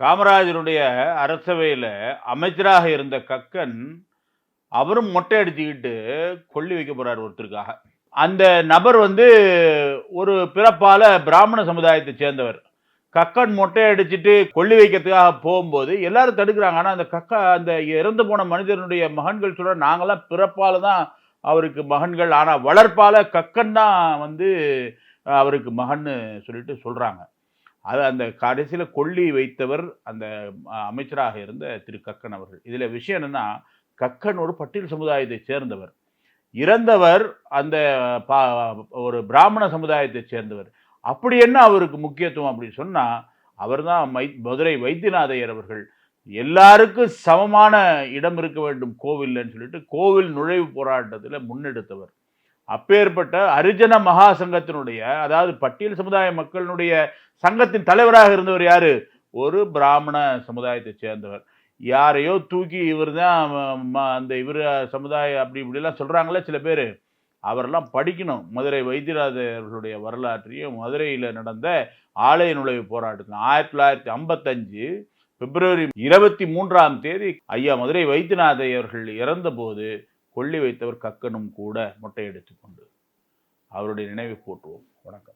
காமராஜருடைய அரசவையில் அமைச்சராக இருந்த கக்கன் அவரும் மொட்டை அடிச்சுக்கிட்டு கொல்லி வைக்க போகிறார் ஒருத்தருக்காக. அந்த நபர் வந்து ஒரு பிறப்பால் பிராமண சமுதாயத்தை சேர்ந்தவர். கக்கன் மொட்டை அடிச்சுட்டு கொல்லி வைக்கிறதுக்காக போகும்போது எல்லாரும் தடுக்கிறாங்க. ஆனால் அந்த கக்கா அந்த இறந்து போன மனிதனுடைய மகன்கள் சொல்கிற நாங்களாம் பிறப்பால் தான் அவருக்கு மகன்கள். ஆனால் வளர்ப்பால் கக்கன் தான் வந்து அவருக்கு மகன்னு சொல்லிட்டு சொல்கிறாங்க அது அந்த கடைசியில் கொல்லி வைத்தவர் அந்த அமைச்சராக இருந்த திரு. கக்கன் அவர்கள். இதில் விஷயம் என்னன்னா கக்கன் ஒரு பட்டியல் சமுதாயத்தை சேர்ந்தவர். இறந்தவர் அந்த பா- ஒரு பிராமண சமுதாயத்தை சேர்ந்தவர். அப்படி என்ன அவருக்கு முக்கியத்துவம் அப்படின்னு சொன்னா அவர்தான் மை மதுரை வைத்தியநாதையர் அவர்கள். எல்லாருக்கும் சமமான இடம் இருக்க வேண்டும் கோவில்லன்னு சொல்லிட்டு கோவில் நுழைவு போராட்டத்தில் முன்னெடுத்தவர். அப்பேற்பட்ட அரிஜன மகா சங்கத்தினுடைய அதாவது பட்டியல் சமுதாய மக்களினுடைய சங்கத்தின் தலைவராக இருந்தவர் யாரு? ஒரு பிராமண சமுதாயத்தை சேர்ந்தவர். யாரையோ தூக்கி இவர் தான் அந்த இவர் சமுதாயம் அப்படி இப்படிலாம் சொல்கிறாங்களே சில பேர். அவரெல்லாம் படிக்கணும். மதுரை வைத்தியநாதர்களுடைய வரலாற்றையும் மதுரையில் நடந்த ஆலய நுழைவு போராட்டத்தில் ஆயிரத்தி தொள்ளாயிரத்தி ஐம்பத்தஞ்சு பிப்ரவரி இருபத்தி மூன்றாம் தேதி ஐயா மதுரை வைத்தியநாதையர்கள் இறந்தபோது கொள்ளி வைத்தவர் கக்கனும் கூட மொட்டையடித்து கொண்டு அவருடைய நினைவை போற்றுவோம். வணக்கம்.